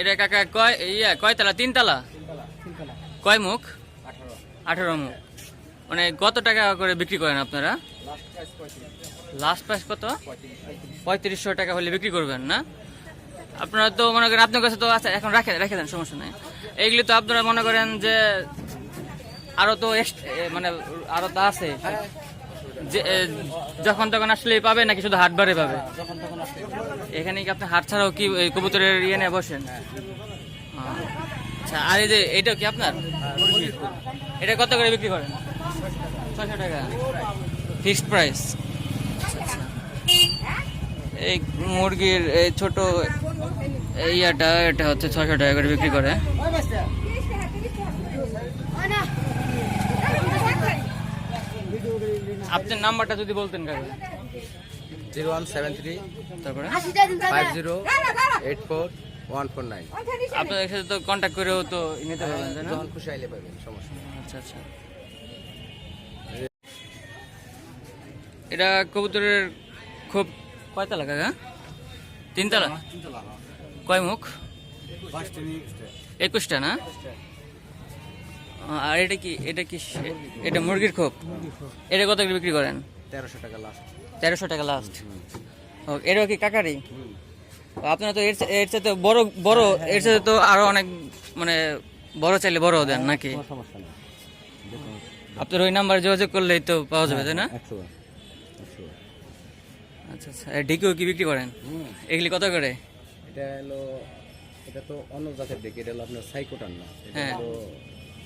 এটা কাকা কয়, ইয়া, কয়তলা? তিনতলা? কয় মুখ? আঠারো মুখ। মানে কত টাকা করে বিক্রি করেন আপনারা? লাস্ট প্রাইস কত? পঁয়ত্রিশশো টাকা হলে বিক্রি করবেন, না? আপনারা তো মনে করেন, আপনার কাছে তো আছে, এখন রাখে রেখে দেন, সমস্যা নেই। এইগুলি তো আপনারা মনে করেন যে আরও তো মানে আরও তো আছে। যখন তখন আসলে পাবে নাকি শুধু হাট বারে পাবে? এখানে কি আপনি হাট ছাড়াও কি এই কবুতরের ইয়ে নিয়ে বসেন? আচ্ছা আর এই যে এটা কি আপনার? এটা কত করে বিক্রি করেন? ছয়শো টাকা। ফিক্সড প্রাইস এই মুরগির এই ছোট এই ইয়াটা এটা হচ্ছে ছয়শো টাকা করে বিক্রি করে। আপনার নাম্বারটা যদি বলতেন কাকা। জিরো ওয়ান সেভেন থ্রি তারপরে? Five zero eight four one four nine. আপনাদের সাথে তো কন্ট্যাক্ট করেও তো নিতে পারবেন তাই না? যখন খুশি আইলে পাবেন সমস্যা আচ্ছা আচ্ছা। এটা কবুতরের খুব কয়তলা কাকা? তিনতলা? কয় মুখ? একুশটা। না? আর এটা কি এটা কি সে- এটা মুরগির খোপ। এটা কত করে বিক্রি করেন? তেরোশো টাকা লাস্ট তেরোশো টাকা লাস্ট ও এটাও কি কাকারি আপনারা তো এর এর চাইতে বড় বড় এর চাইতে তো আরও অনেক মানে বড় চাইলে বড় দেন নাকি? আপনার ওই নাম্বার যোগাযোগ করলেই তো পাওয়া যাবে তাই না? আচ্ছা আচ্ছা। আর কি বিক্রি করেন? এগুলি কত করে? এটা হলো এটা তো অন্য জাতের দিকে এটা হলো আপনার সাইকোটার না। এটা হ্যাঁ। হলো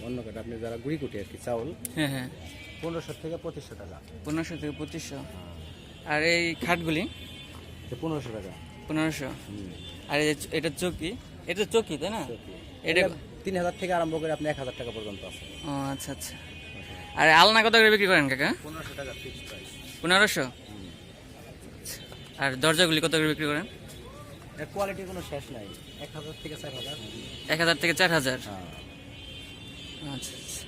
অন্য কাটা আপনি যারা গুড়ি কুটি আর কি চাউল হ্যাঁ হ্যাঁ। পনেরোশো থেকে পঁচিশশো টাকা। পনেরোশো থেকে পঁচিশশো। আর এই খাটগুলি? পনেরোশো টাকা। পনেরোশো। আর এটা চৌকি? এটা চৌকি তাই না? এটা তিন হাজার থেকে আরম্ভ করে আপনি এক হাজার টাকা পর্যন্ত আছে। ও আচ্ছা আচ্ছা। আর আলনা কত করে বিক্রি করেন কাকা? পনেরোশো টাকা ফিক্সড প্রাইস পনেরোশো? আর দরজাগুলি কত করে বিক্রি করেন? কোয়ালিটি কোনো শেষ নাই। এক হাজার থেকে চার হাজার। এক হাজার থেকে চার হাজার। হ্যাঁ। আচ্ছা আচ্ছা।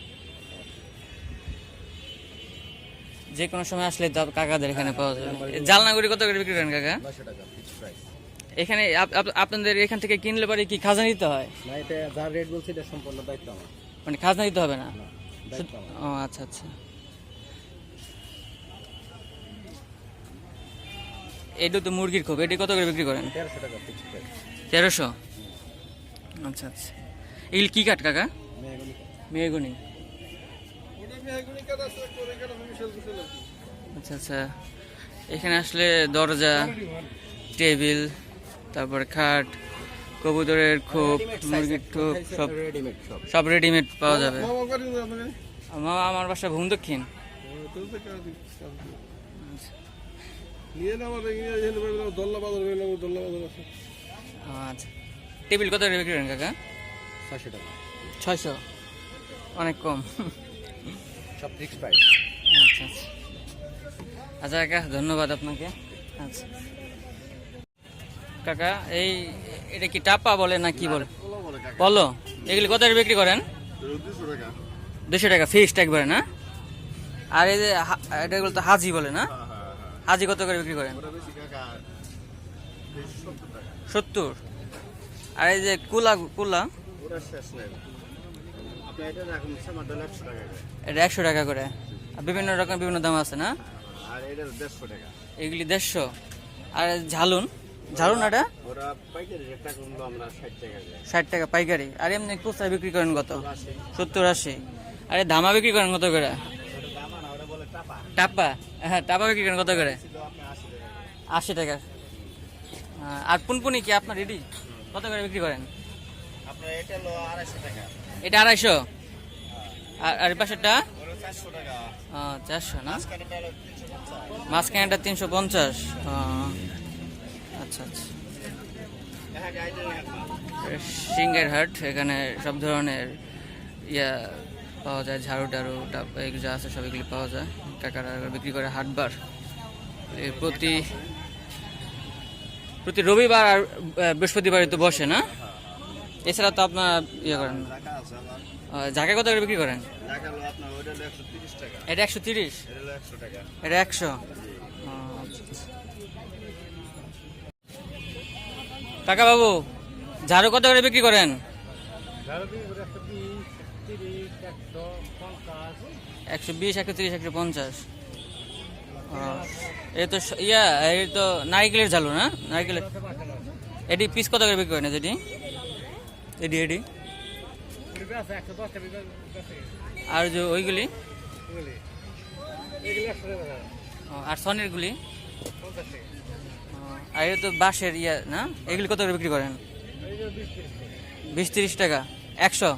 যে কোনো সময় আসলে তো কাকাদের এখানে পাওয়া যাবে। জালনাগুড়ি কত করে বিক্রি করেন কাকা? এখানে আপ- আপ- আপনাদের এখান থেকে কিনলে পরে কি খাজনা দিতে হয়? না এটা যা রেট বলছি এটা সম্পূর্ণ দায়িত্ব আমার। মানে খাজনা দিতে হবে না? ও আচ্ছা আচ্ছা। এটা তো মুরগির খোপ এটি কত করে বিক্রি করেন? তেরোশো টাকা ফিক্সড তেরোশো? আচ্ছা আচ্ছা। এগুলি কি কাঠ কাকা? মেহগনি মেয়েগুনি আচ্ছা আচ্ছা। এখানে আসলে দরজা টেবিল তারপর খাট কবুতরের খোপ মুরগির ঠোপ সব রেডিমেড সব সব রেডিমেড পাওয়া যাবে। মামা আমার বাসা ভূম দক্ষিণ। আচ্ছা। টেবিল কত করে বিক্রি করেন কাকা? ছশো টাকা। ছয়শো? অনেক কম। সব ফিক্সড প্রাইস আচ্ছা আচ্ছা। আচ্ছা কাকা ধন্যবাদ আপনাকে। আচ্ছা। কাকা এই এটা কি টাপা বলে না কি বলে? বলো এগুলি কত করে বিক্রি করেন? দুশো টাকা। ফিক্সড একবারে না? আর এই যে এটাগুলো তো হাজি বলে না? হাজি কত করে বিক্রি করেন? সত্তর আর এই যে কুলা কুলা? এটা একশো টাকা করে। বিভিন্ন রকম বিভিন্ন দাম আছে না? এগুলি দেড়শো। আর ঝালুন ঝালুন এটা? ষাট টাকা পাইকারি। আর এমনি খুচরা বিক্রি করেন কত? সত্তর আশি। আরে ধামা বিক্রি করেন কত করে? টাপা? হ্যাঁ টাপা বিক্রি করেন কত করে? আশি টাকা। আর পুনপুনি কি আপনার রেডি? কত করে বিক্রি করেন? এটা আড়াইশো আর পাশেরটা? চারশো না? মাঝখানেটা তিনশো পঞ্চাশ। আচ্ছা আচ্ছা। সিঙ্গের হাট এখানে। সব ধরনের ইয়া পাওয়া যায় ঝাড়ু টাড়ু এগুলো যা আছে সব এগুলি পাওয়া যায়। কাকারা বিক্রি করে হাটবার। প্রতি প্রতি রবিবার আর বৃহস্পতিবারই তো বসে না? এছাড়া তো আপনার ইয়ে করেন জায়গা কত করে বিক্রি করেন? এটা একশো তিরিশ? এটা একশো? টাকা কাকা বাবু ঝাড়ু কত করে বিক্রি করেন? একশো বিশ একশো তিরিশ একশো পঞ্চাশ। এই তো ইয়া এই তো নারিকেলের ঝালু না? নারিকেলের এটি পিস কত করে বিক্রি করেন এটি? এডি এডি। আর যে ওইগুলি? আর সনিরগুলি? আর এটা তো বাঁশের ইয়া না? এগুলি কত করে বিক্রি করেন? বিশ তিরিশ টাকা। একশো?